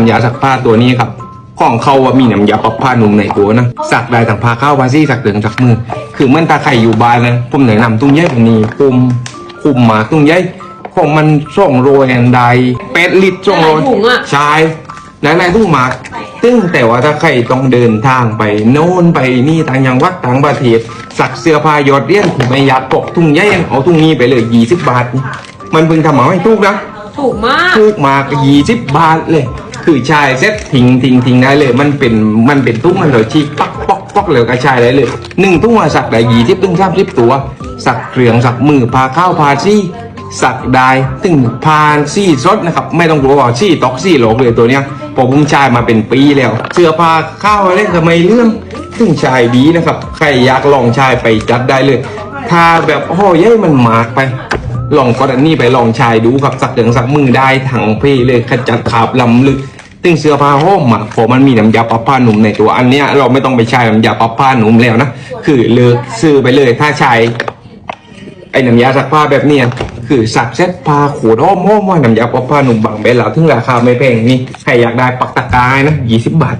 น้ำยาซักผ้าตัวนี้ครับของเขาอะมีน้ำยาปรับผ้านุ่มในตัวนะสักได้ทั้งผ้าข้าวผ้าซี่สักเดืองสักมือ คือมันตาไข่อยู่บ้านนะผมแนะนำตุ้งเย้แบบนี้คุมคุมมาตุ้งเย้ของมันส่งโรยอันใดเป็ดลิตรส่งโรยหลายถุงอะใช่หลายๆทุ่งหมากตึ้งแต่ว่าถ้าใครต้องเดินทางไปโน่นไปนี่ต่างจังหวัดต่างประเทศสักเสื้อผ้ายอดเรียนผมไม่อยากปกทุ่งใหญ่ยังเอาทุ่งนี้ไปเลยยี่สิบบาทนี่มันเพิ่งทำมาไม่ถูกนะถูกมากถูกมากยี่สิบบาทเลย คือชายเซ็ตทิ้งทิ้งทิ้งได้เลย มันเป็นมันเป็นตุ้งมันเลยชีปักปอกปอกเลยกระชายได้เลยหนึ่งตุ้งมาสักได้ยี่สิบถึงสามสิบตัว สักเครื่องสักมือพาข้าวพาซี่สักได้ถึงพานซี่สดนะครับ ไม่ต้องกลัวว่าซี่ตอกซี่หลอกเลยตัวเนี้ยพอผมชายมาเป็นปีแล้ว เสื้อผ้าข้าวอะไรทำไมเรื่องถึงชายดีนะครับ ใครอยากลองชายไปจัดได้เลย ถ้าแบบโอ้ยยมันมากไป ลองก็อันนี้ไปลองชายดูครับสักเดืองสักมือได้ทั้งเพเลยขจัดขาบลำลึก ตึงเสื้อผ้าห่มอะเพราะมันมีน้ำยาปรับผ้าหนุ่มในตัวอันเนี้ยเราไม่ต้องไปใช้น้ำยาปรับผ้าหนุ่มแล้วนะคือเลิกซื้อไปเลยถ้าใช้ไอ้น้ำยาซักผ้าแบบเนี้ยคือสักเซ็ตผ้าขูดอ้อมอ้อมว่าน้ำยาปรับผ้าหนุ่มบางเบลแล้วถึงราคาไม่แพงนี่ใครอยากได้ปักตะกายนะยี่สิบบาท